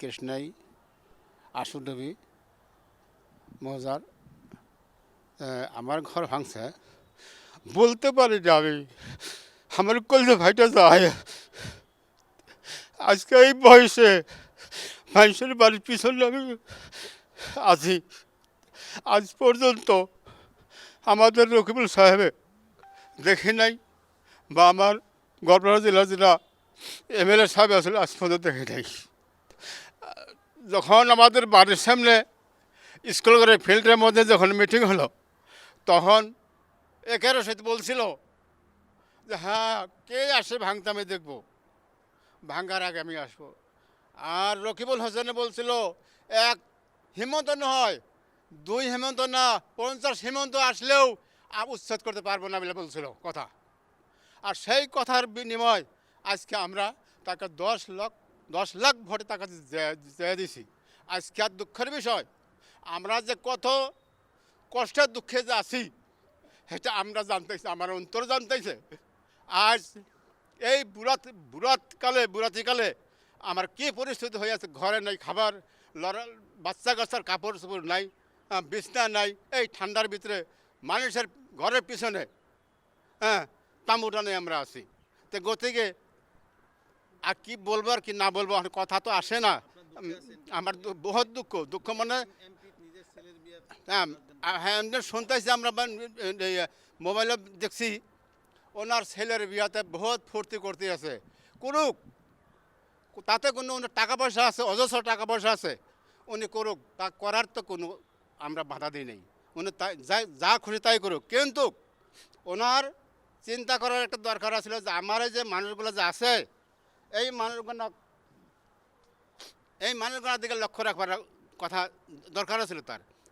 কৃষ্ণাই আশুডবি মজার আমার ঘর ভাঙছে। বলতে পারি যে আমি। আমার কলজে ভাইটা যায়। আজকে এই বয়সে মানুষের বাড়ির পিছনে আমি আছি। আজ পর্যন্ত আমাদের রকিবুল সাহেবে দেখি নাই বা আমার গড়পাড়া জেলা জেলা এমএলএ সাহেব আসলে আজ পর্যন্ত দেখে নাই। যখন আমাদের বাড়ির সামনে স্কুল করে ফিল্ডের মধ্যে যখন মিটিং হলো, তখন একেরও সাথে বলছিল যে হ্যাঁ কে আসে ভাঙতে আমি দেখব। ভাঙ্গার আগে আমি আসব। আর রকিবুল হোসেনে বলছিল, এক হিমন্ত নয়, দুই হেমন্ত না, পঞ্চাশ হেমন্ত আসলেও উচ্ছেদ করতে পারব না বলে বলছিল কথা। আর সেই কথার বিনিময় আজকে আমরা তাকে দশ লাখ দশ লাখ ভোটে তাকে চেয়ে দিছি। আজকে আর দুঃখের বিষয়, আমরা যে কত কষ্টের দুঃখে যে আছি, সেটা আমরা জানতেছি আমার অন্তর জানতেছে আজ এই বুড়াত, বুড়াতকালে, বুড়াতিকালে আমার কি পরিস্থিতি হয়ে আছে, ঘরে নাই খাবার লড়া বাচ্চা কাচ্চার কাপড় চোপড় নাই বিছনা নাই, এই ঠান্ডার ভিতরে মানুষের ঘরের পিছনে হ্যাঁ তাঁবু টানে আমরা আছি। তো গতিকে আর কি বলব আর কি না বলব কথা তো আসে না। আমার বহুত দুঃখ দুঃখ মানে হ্যাঁ হ্যাঁ শুনতেছি আমরা মোবাইলে দেখছি, ওনার ছেলের বিয়াতে বহুত ফুর্তি করতে আছে। করুক, তাতে কোনো ওনার টাকা পয়সা আছে, অজস্র টাকা পয়সা আছে, উনি করুক, তা করার তো কোনো আমরা বাধা দিই নেই। উনি তাই যা- যা খুশি তাই করুক। কিন্তু ওনার চিন্তা করার একটা দরকার ছিল যে, আমার যে মানুষগুলো যে আছে এই মানুষগুলো এই মানুষগুলোর দিকে লক্ষ্য রাখবার কথা দরকার ছিল তার।